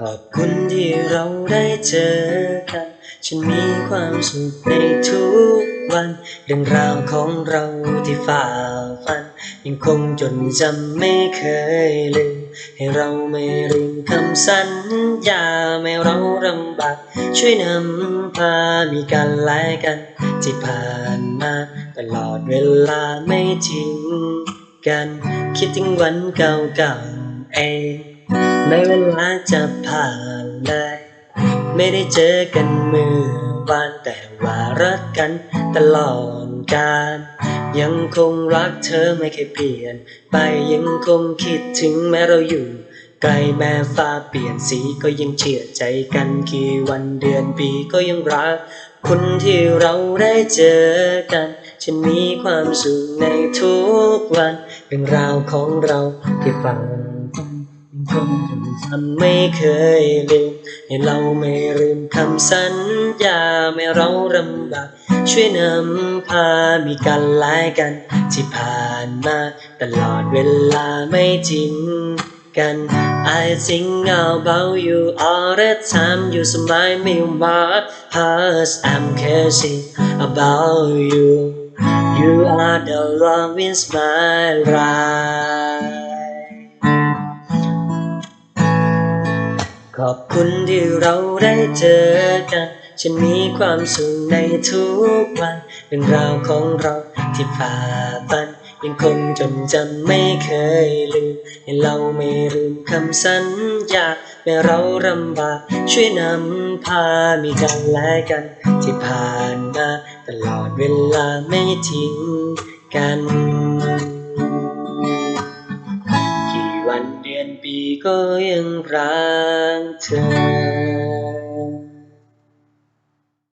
ขอบคุณที่เราได้เจอกัน ฉันมีความสุขในทุกวัน เรื่องราวของเราที่ฝ่าฟัน ยังคงจนจำไม่เคยลืม ให้เราไม่ลืมคำสัญญาแม้เราลำบากช่วยนำพา มีกันและกันที่ผ่านมา ตลอดเวลาไม่ทิ้งกัน คิดถึงวันเก่าๆเอง แม้เวลาจะผ่านเลย ไม่ได้เจอกันเมื่อวานแต่ว่ารักกันตลอดกาลยังคงรักเธอไม่เคยเปลี่ยน ไปยังคงคิดถึงแม้เราอยู่ไกลแม้ฟ้าเปลี่ยนสีก็ยังเชื่อใจกันกี่วันเดือนปีก็ยังรักคุณที่เราได้เจอกัน ฉันมีความสุขในทุกวันเรื่องราวของเราที่ฟัง ฟังยังคงจำไม่เคยลืมให้เราไม่ลืมคำสัญญาไม่เราลำบากช่วยนำพา มีกันและกัน ที่ผ่านมา ตลอดเวลาไม่ทิ้งกัน I think about you all the time you smile me my heart I'm crazy about you you are the love in my life ขอบคุณที่เราได้เจอกัน ฉันมีความสุขในทุกวันเรื่องราวของเราที่ผ่าฟัน ยังคงจนจำไม่เคยลืมให้เราไม่ลืมคำสัญญาแม้เราลำบากช่วยนำพา มีกันและกันที่ผ่านมาตลอดเวลาไม่ทิ้งกันกี่วันเดือน ปีก็ยังรักเธอ